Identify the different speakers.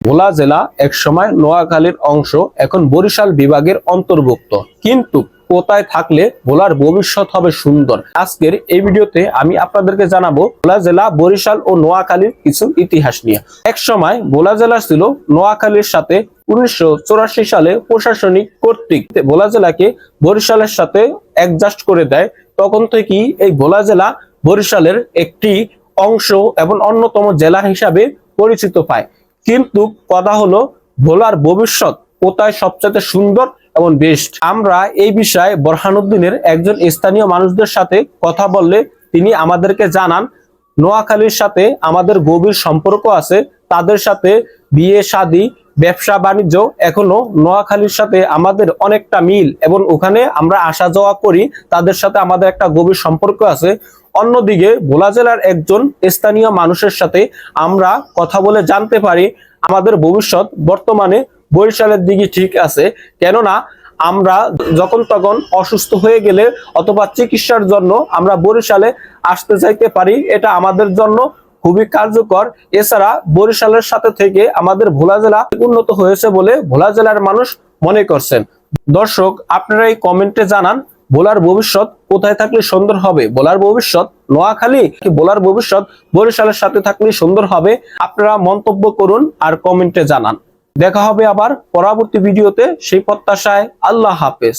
Speaker 1: ভোলা জেলা একসময় নোয়াখালীর অংশ, এখন বরিশাল বিভাগের অন্তর্ভুক্ত। কিন্তু কোথায় থাকলে ভোলার ভবিষ্যৎ হবে সুন্দর? আজকের এই ভিডিওতে আমি আপনাদেরকে জানাব ভোলা জেলা, বরিশাল ও নোয়াখালীর কিছু ইতিহাস নিয়ে। এক সময় ভোলা জেলা ছিল নোয়াখালীর সাথে উনিশশো সালে প্রশাসনিক কর্তৃক। ভোলা জেলাকে বরিশালের সাথে অ্যাডজাস্ট করে দেয়। তখন থেকেই এই ভোলা জেলা বরিশালের একটি অংশ এবং অন্যতম জেলা হিসাবে পরিচিত পায়। কিন্তু কথা হলো, ভোলার ভবিষ্যৎ কোথায় সবচেয়ে সুন্দর এবং বেস্ট আমরা এই বিষয়ে বরহানুদ্দিনের একজন স্থানীয় মানুষদের সাথে কথা বললে তিনি আমাদেরকে জানান, নোয়াখালীর সাথে আমাদের গভীর সম্পর্ক আছে, তাদের সাথে বিয়ে, শাদী ব্যবসা বাণিজ্য এখনও নোয়াখালীর সাথে আমাদের অনেকটা মিল এবং ওখানে আমরা আসা যাওয়া করি, তাদের সাথে আমাদের একটা গভীর সম্পর্ক আছে। অন্যদিকে ভোলা জেলার একজন স্থানীয় মানুষের সাথে আমরা কথা বলে জানতে পারি, আমাদের ভবিষ্যৎ বর্তমানে বরিশালের দিকে ঠিক আছে। কেননা আমরা যখন তখন অসুস্থ হয়ে গেলে অথবা চিকিৎসার জন্য আমরা বরিশালে আসতে চাইতে পারি, এটা আমাদের জন্য খুবই কার্যকর। এছাড়া বরিশালের সাথে থেকে আমাদের ভোলা জেলা উন্নত হয়েছে বলে ভোলা জেলার মানুষ মনে করছেন। দর্শক, আপনারা এই কমেন্টে জানান, ভোলার ভবিষ্যৎ কোথায় থাকলে সুন্দর হবে? বোলার ভবিষ্যৎ নোয়াখালী বোলার ভবিষ্যৎ বরিশালের সাথে থাকলে সুন্দর হবে? আপনারা মন্তব্য করুন আর কমেন্টে জানান। দেখা হবে আবার পরবর্তী ভিডিওতে। সেই প্রত্যাশায় আল্লাহ হাফেজ।